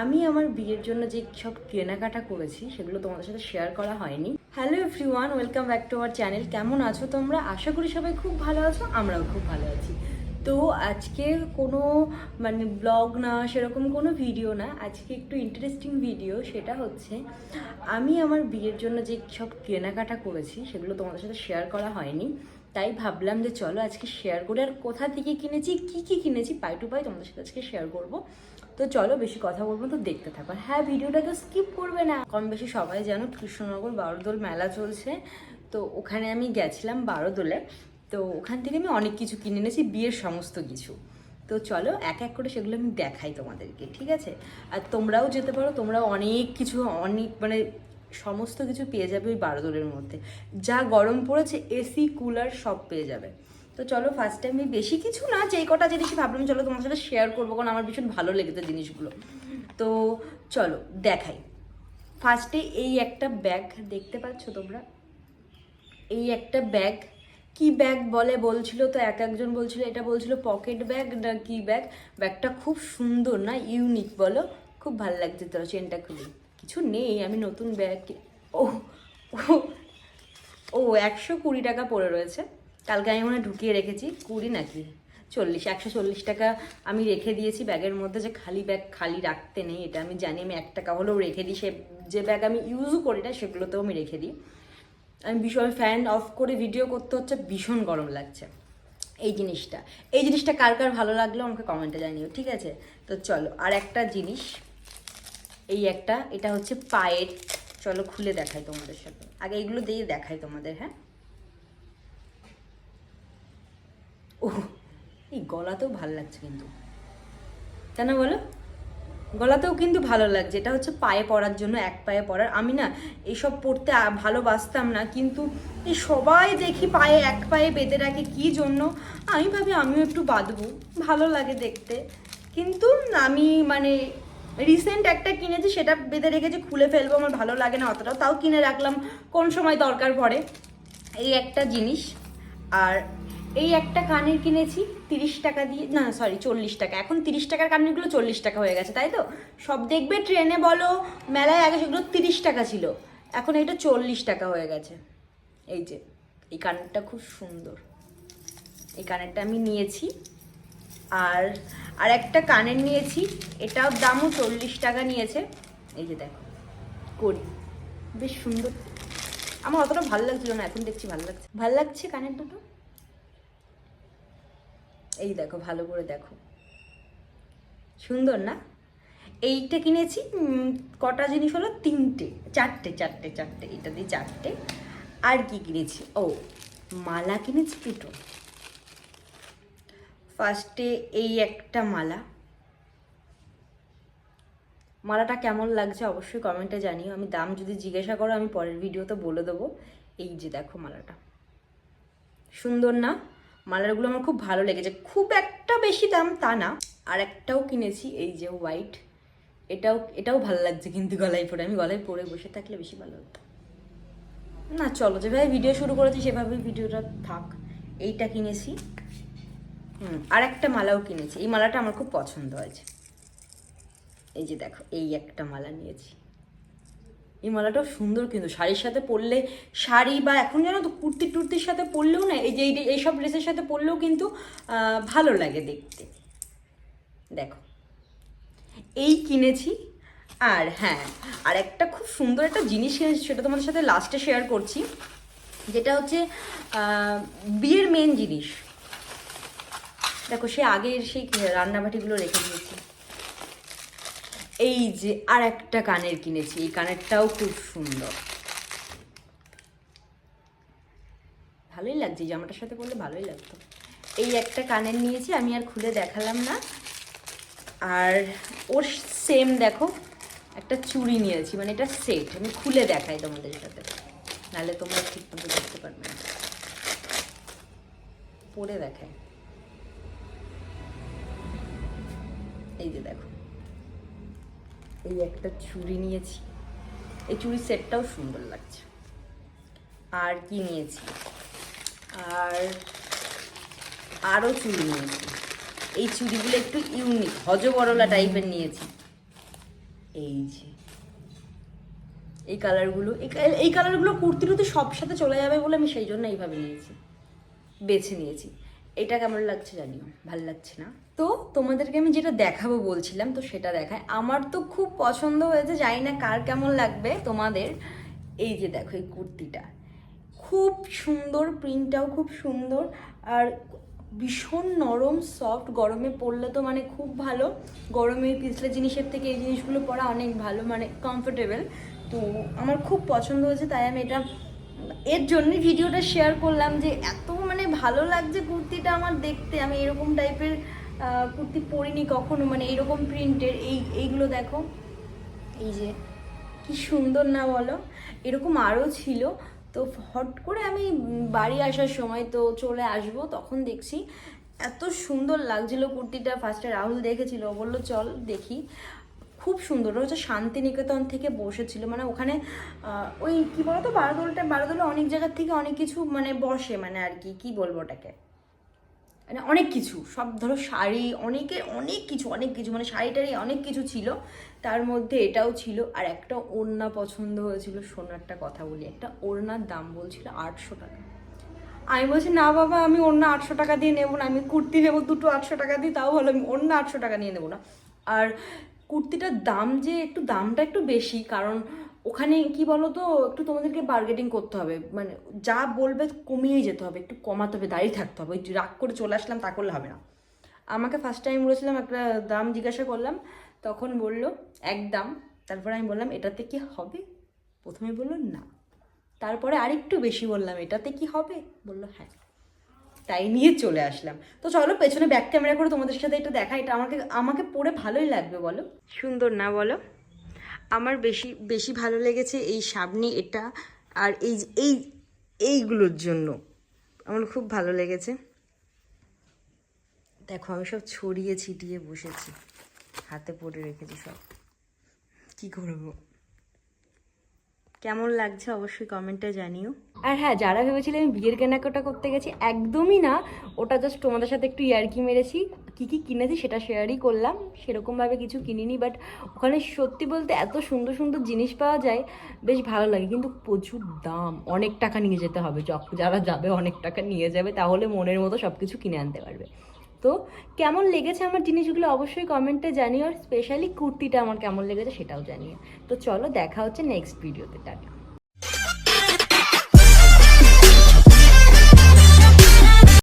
আমি আমার বিয়ের জন্য যে সব কেনাকাটা করেছি, সেগুলো তোমাদের সাথে শেয়ার করা হয়নি। Hello everyone welcome back to our channel কেমন আছো তোমরা? আশা করি সবাই খুব ভালো আছো, আমরাও খুব ভালো আছি। তো আজকে কোনো মানে ব্লগ না, সেরকম কোনো ভিডিও না, আজকে একটু ইন্টারেস্টিং ভিডিও সেটা হচ্ছে আমি আমার বিয়ের জন্য যে সব কেনাকাটা করেছি, সেগুলো তোমাদের সাথে শেয়ার করা হয়নি। তাই ভাবলাম যে চলো আজকে শেয়ার করে। আর কোথা থেকে কিনেছি, কি কি কিনেছি, পাই টু পাই তোমাদের সাথে আজকে শেয়ার করব। তো চলো বেশি কথা বলব তো দেখতে থাকো। হ্যাঁ তো স্কিপ করবে না। কম বেশি সবাই জানো কৃষ্ণনগর বারোদোল মেলা চলছে। তো ওখানে আমি গেছিলাম বারোদোলে। তো ওখান থেকে আমি অনেক কিছু কিনে এনেছি, বিয়ের সমস্ত কিছু। তো চলো এক এক করে সেগুলো আমি দেখাই তোমাদেরকে, ঠিক আছে? আর তোমরাও যেতে পারো, তোমরাও অনেক কিছু, অনেক মানে সমস্ত কিছু পেয়ে যাবে ওই বারোদোলের মধ্যে। যা গরম পড়েছে, এসি, কুলার সব পেয়ে যাবে। তো চলো ফার্স্টে আমি বেশি কিছু না, যে কটা জিনিস ভাবলাম, চলো তোমার সাথে শেয়ার করব, কারণ আমার ভীষণ ভালো লেগেছে জিনিসগুলো। তো চলো, দেখাই। ফার্স্টে এই একটা ব্যাগ দেখতে পাচ্ছ তোমরা? এই একটা ব্যাগ কি ব্যাগ বলে বলছিল তো, এক একজন বলছিল, এটা বলছিল পকেট ব্যাগ না কি ব্যাগ ব্যাগটা খুব সুন্দর না ইউনিক বলো? খুব ভালো লাগছে তোর চেনটা খুবই কিছু নেই, আমি নতুন ব্যাগ ও ও একশো কুড়ি টাকা পড়ে রয়েছে। কালকে আমি মনে ঢুকিয়ে রেখেছি, কুড়ি নাকি? চল্লিশ, একশো চল্লিশ টাকা আমি রেখে দিয়েছি ব্যাগের মধ্যে, যে খালি ব্যাগ খালি রাখতে নেই, এটা আমি জানি, আমি এক টাকা হলেও রেখে দিই, সে যে ব্যাগ আমি ইউজও করি না, সেগুলোতেও আমি রেখে দিই। আমি ভীষণ ফ্যান অফ করে ভিডিও করতে হচ্ছে, ভীষণ গরম লাগছে। এই জিনিসটা এই জিনিসটা কার কার ভালো লাগল আমাকে কমেন্টে জানিও, ঠিক আছে? তো চলো, আর একটা জিনিস, এই একটা, এটা হচ্ছে পায়ের, চলো খুলে দেখাই তোমাদের সাথে। আগে এগুলো দিয়ে দেখাই তোমাদের হ্যাঁ ও এই গলাতেও ভালো লাগছে কিন্তু। কেন বলো? গলাতেও কিন্তু ভালো লাগছে। এটা হচ্ছে পায়ে পরার জন্য এক পায়ে পরার। আমি না এইসব পরতে আ- ভালোবাসতাম না, কিন্তু এই সবাই দেখি পায়ে এক পায়ে বেঁধে রাখে কি জন্য? আমি ভাবি আমিও একটু বাঁধবো। ভালো লাগে দেখতে। কিন্তু আমি মানে রিসেন্ট একটা কিনেছি, সেটা বেঁধে রেখেছি, খুলে ফেলব, আমার ভালো লাগে না অতটাও। তাও কিনে রাখলাম, কোন সময় দরকার পড়ে। এই একটা জিনিস। আর এই একটা কানের কিনেছি তিরিশ টাকা দিয়ে, না সরি চল্লিশ টাকা। এখন তিরিশ টাকার কানেরগুলো চল্লিশ টাকা হয়ে গেছে, তাই তো? সব দেখবে ট্রেনে বলো, মেলায় আগে সেগুলো তিরিশ টাকা ছিল। এখন এটা চল্লিশ টাকা হয়ে গেছে। এই যে, এই কানেরটা খুব সুন্দর। এই কানেরটা আমি নিয়েছি। আর আর একটা কানের নিয়েছি, এটাও দামও চল্লিশ টাকা নিয়েছে। এই যে দেখো, করি। বেশ সুন্দর। আমার অতটা ভালো লাগছিল না, এখন দেখছি ভালো লাগছে। ভালো লাগছে কানের দুটো? এই দেখো, ভালো করে দেখো। সুন্দর না? এইটা কিনেছি কটা জিনিস হলো? তিনটে, চারটে চারটে চারটে, এটা দিয়ে চারটে। আর কি কিনেছি? ও, মালা কিনেছি দুটো। ফার্স্টে এই একটা মালা। মালাটা কেমন লাগছে অবশ্যই কমেন্টে জানিও। আমি দাম যদি জিজ্ঞাসা করো, আমি পরের ভিডিওতে বলে দেবো। এই যে দেখো মালাটা। সুন্দর না? মালারগুলো আমার খুব ভালো লেগেছে। খুব একটা বেশি দাম তা না। আর একটাও কিনেছি, এই যে হোয়াইট এটাও এটাও ভালো লাগছে কিন্তু গলায় পরে। আমি গলায় পরে বসে থাকলে বেশি ভালো হতো। না, চলো, যেভাবে ভিডিও শুরু করেছি, সেভাবেই ভিডিওটা থাক। এইটা কিনেছি। হুম আর একটা মালাও কিনেছি। এই মালাটা আমার খুব পছন্দ হয়েছে। এই যে দেখো, এই একটা মালা নিয়েছি। এই মালাটাও সুন্দর কিন্তু, শাড়ির সাথে পরলে, শাড়ি বা এখন জানো তো কুর্তি টুর্তির সাথে পরলেও না, এই যে এই- এইসব ড্রেসের সাথে পরলেও কিন্তু ভালো লাগে দেখতে। দেখো, এই কিনেছি, আর হ্যাঁ আর একটা খুব সুন্দর একটা জিনিস কিনেছি, সেটা তোমাদের সাথে লাস্টে শেয়ার করছি, যেটা হচ্ছে বিয়ের মেন জিনিস। দেখো, সে আগের সেই রান্নাবাটিগুলো রেখে দিয়েছি। এই যে আর একটা কানের কিনেছি, এই কানেরটাও খুব সুন্দর। ভালোই লাগছে জামাটার সাথে পরলে ভালোই লাগতো। এই একটা কানের নিয়েছি, আমি আর খুলে দেখালাম না। আর ওর সেম দেখো, একটা চুড়ি নিয়েছি মানে এটা সেট আমি খুলে দেখাই তোমাদের সাথে। নাহলে তোমরা ঠিক মতো দেখতে পারবে না। পরে দেখাই। এই যে দেখো। এই একটা চুড়ি নিয়েছি। এই চুড়ির সেটটাও সুন্দর লাগছে। আর কি নিয়েছি? আর আরও চুড়ি নিয়েছি। এই চুড়িগুলো একটু ইউনিক হজবরলা টাইপের নিয়েছি। এই যে। এই কালারগুলো এই কাল- এই কালারগুলো কুর্তিরতে সব সাথে চলে যাবে বলে আমি সেই জন্য এইভাবে নিয়েছি। বেছে নিয়েছি। এটা কেমন লাগছে জানিও? ভালো লাগছে না? তো তোমাদেরকে আমি যেটা দেখাবো বলছিলাম, তো সেটা দেখায় আমার তো খুব পছন্দ হয়েছে, জানি না কার কেমন লাগবে, তোমাদের। এই যে দেখো, এই কুর্তিটা। খুব সুন্দর প্রিন্টটাও খুব সুন্দর, আর ভীষণ নরম সফট গরমে পরলে তো মানে খুব ভালো। গরমে পিছলে জিনিসের থেকে এই জিনিসগুলো পরা অনেক ভালো মানে কমফোর্টেবল তো আমার খুব পছন্দ হয়েছে, তাই আমি এটা এর জন্যই ভিডিওটা শেয়ার করলাম যে এত ভালো লাগছে কুর্তিটা আমার দেখতে। আমি এরকম টাইপের কুর্তি পরিনি কখনো মানে এরকম প্রিন্টের। এই, এইগুলো দেখো। এই যে, কি সুন্দর না বলো? এরকম আরও ছিল। তো হট করে আমি বাড়ি আসার সময় তো চলে আসব, তখন দেখছি। এত সুন্দর লাগছিল কুর্তিটা। ফার্স্টে রাহুল দেখেছিল, বলল, চল দেখি। খুব সুন্দর। হচ্ছে শান্তিনিকেতন থেকে বসেছিল। মানে ওখানে ওই কি বলতো? বারোদোলটা, বারোদোলে অনেক জায়গার থেকে অনেক কিছু মানে বসে মানে আর কি। কি বলব ওটাকে? মানে অনেক কিছু। সব ধরো শাড়ি অনেকের অনেক কিছু অনেক কিছু। মানে শাড়ি টাড়ি অনেক কিছু ছিল। তার মধ্যে এটাও ছিল। আর একটা ওড়না পছন্দ হয়েছিল। সোনারটা কথা বলি। একটা ওড়নার দাম বলছিল আটশো টাকা। আমি বলছি, না বাবা, আমি অন্য আটশো টাকা দিয়ে নেব না। আমি কুর্তি নেব, দুটো আটশো টাকা দিয়ে। তাও ভালো, আমি অন্য আটশো টাকা নিয়ে নেব না। আর কুর্তিটার দাম যে একটু দামটা একটু বেশি, কারণ ওখানে কি বলো তো একটু তোমাদেরকে বার্গেটিং করতে হবে। মানে যা বলবে কমিয়েই যেতে হবে, একটু কমাতে হবে, দাঁড়িয়ে থাকতে হবে। ওই রাগ করে চলে আসলাম, তা করলে হবে না। আমাকে ফার্স্ট টাইম বলেছিলাম, একটা দাম জিজ্ঞাসা করলাম, তখন বলল, এক দাম। তারপরে আমি বললাম, এটাতে কি হবে? প্রথমে বলল, না। তারপরে আরেকটু বেশি বললাম, এটাতে কি হবে? বলল হ্যাঁ। তাই নিয়ে চলে আসলাম। তো চলো পেছনে ব্যাক ক্যামেরা করে তোমাদের সাথে এটা দেখা এটা আমাকে আমাকে পরে ভালোই লাগবে বলো। সুন্দর না বলো। আমার বেশি বেশি ভালো লেগেছে এই সামনে এটা আর এই এই এইগুলোর জন্য। আমার খুব ভালো লেগেছে। দেখো আমি সব ছড়িয়ে ছিটিয়ে বসেছি। হাতে পরে রেখেছি সব। কি করব? কেমন লাগছে অবশ্যই কমেন্টে জানিও। আর হ্যাঁ যারা ভেবেছিলে আমি বিয়ের কেনাকাটা করতে গেছি, একদমই না। ওটা জাস্ট তোমাদের সাথে একটু ইয়ার্কি মেরেছি। কি কি কিনেছি সেটা শেয়ারই করলাম। সেরকমভাবে কিছু কিনিনি বাট ওখানে সত্যি বলতে এত সুন্দর সুন্দর জিনিস পাওয়া যায়, বেশ ভালো লাগে। কিন্তু প্রচুর দাম, অনেক টাকা নিয়ে যেতে হবে। যারা যাবে, অনেক টাকা নিয়ে যাবে, তাহলে মনের মতো সব কিছু কিনে আনতে পারবে। তো কেমন লেগেছে আমার জিনিসগুলো অবশ্যই কমেন্টে জানিও, আর স্পেশালি কুর্তিটা আমার কেমন লেগেছে সেটাও জানিও। তো চলো দেখা হচ্ছে নেক্সট ভিডিওতে টাটা।